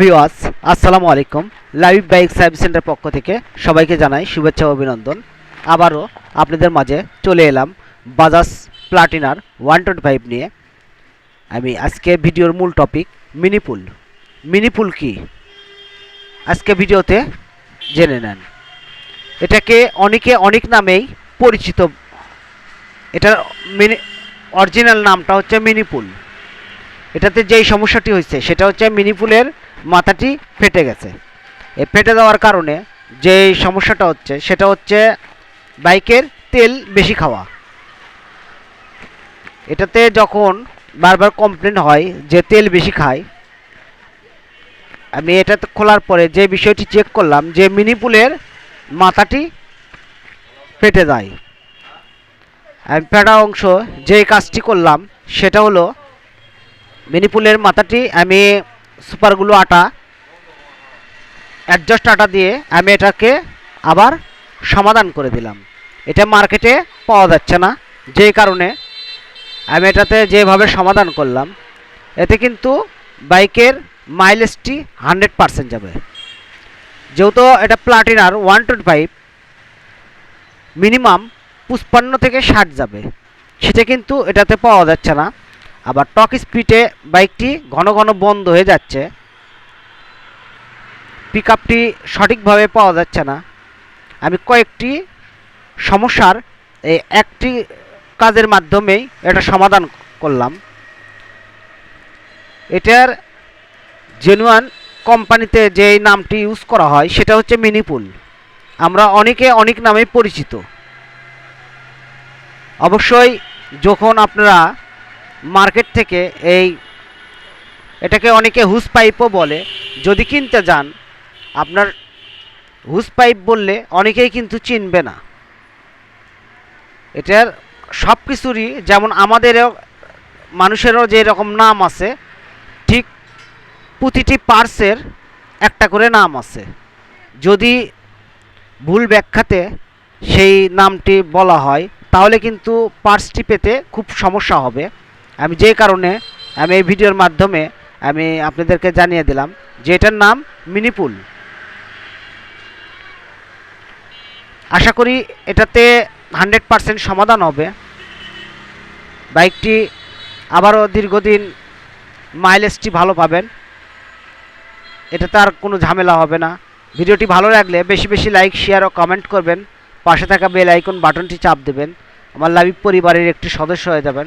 ভিওয়াস আসসালামু আলাইকুম। Live bike service centre পক্ষ থেকে সবাইকে জানাই শুভেচ্ছা অভিনন্দন। আবারও আপনাদের মাঝে চলে এলাম বাজাজ প্লাটিনার ওয়ান টোয়েন্টি ফাইভ নিয়ে। আমি আজকে ভিডিওর মূল টপিক মিনিপুল মিনিপুল কি? আজকে ভিডিওতে জেনে নেন। এটাকে অনেকে অনেক নামেই পরিচিত। এটার মিনি অরিজিনাল নামটা হচ্ছে মিনিপুল এটাতে যেই সমস্যাটি হয়েছে, সেটা হচ্ছে মিনিপুলের মাথাটি ফেটে গেছে। এই ফেটে যাওয়ার কারণে যে সমস্যাটা হচ্ছে, সেটা হচ্ছে বাইকের তেল বেশি খাওয়া। এটাতে যখন বারবার কমপ্লেন হয় যে তেল বেশি খায়, আমি এটাতে খোলার পরে যে বিষয়টি চেক করলাম যে মিনিপুলের মাথাটি ফেটে যায়। আমি ফেটা অংশ যে কাজটি করলাম, সেটা হলো মিনিপুলের মাথাটি আমি সুপারগুলো আটা অ্যাডজাস্ট আটা দিয়ে আমি এটাকে আবার সমাধান করে দিলাম। এটা মার্কেটে পাওয়া যাচ্ছে না যেই কারণে আমি এটাতে যেভাবে সমাধান করলাম, এতে কিন্তু বাইকের মাইলেজটি হান্ড্রেড পারসেন্ট যাবে। যেহেতু এটা প্লাটিনার ওয়ান টোয়েন্টি ফাইভ মিনিমাম পুষ্পান্ন থেকে ষাট যাবে। সেটা কিন্তু এটাতে পাওয়া যাচ্ছে না। আবার টক স্পিডে বাইকটি ঘন ঘন বন্ধ হয়ে যাচ্ছে। পিক আপটি সঠিকভাবে পাওয়া যাচ্ছে না। আমি কয়েকটি সমস্যার এই একটি কাজের মাধ্যমেই এটা সমাধান করলাম। এটার জেনুয়ান কোম্পানিতে যে নামটি ইউজ করা হয়, সেটা হচ্ছে মিনিপুল আমরা অনেকে অনেক নামে পরিচিত। অবশ্যই যখন আপনারা মার্কেট থেকে এই, এটাকে অনেকে হুস পাইপও বলে। যদি কিনতে যান, আপনার হুস পাইপ বললে অনেকেই কিন্তু চিনবে না। এটার সব কিছুরই যেমন আমাদেরও, মানুষেরও যে রকম নাম আছে, ঠিক প্রতিটি পার্সের একটা করে নাম আছে। যদি ভুল ব্যাখ্যাতে সেই নামটি বলা হয়, তাহলে কিন্তু পার্সটি পেতে খুব সমস্যা হবে। আমি যে কারণে আমি এই ভিডিওর মাধ্যমে আমি আপনাদেরকে জানিয়ে দিলাম যে এটার নাম মিনিপুল। আশা করি এটাতে হান্ড্রেড পারসেন্ট সমাধান হবে। বাইকটি আবারও দীর্ঘদিন মাইলেজটি ভালো পাবেন। এটাতে আর কোনো ঝামেলা হবে না। ভিডিওটি ভালো লাগলে বেশি বেশি লাইক, শেয়ার ও কমেন্ট করবেন। পাশে থাকা বেল আইকন বাটনটি চাপ দেবেন। আমার লাইভ পরিবারের একটি সদস্য হয়ে যাবেন।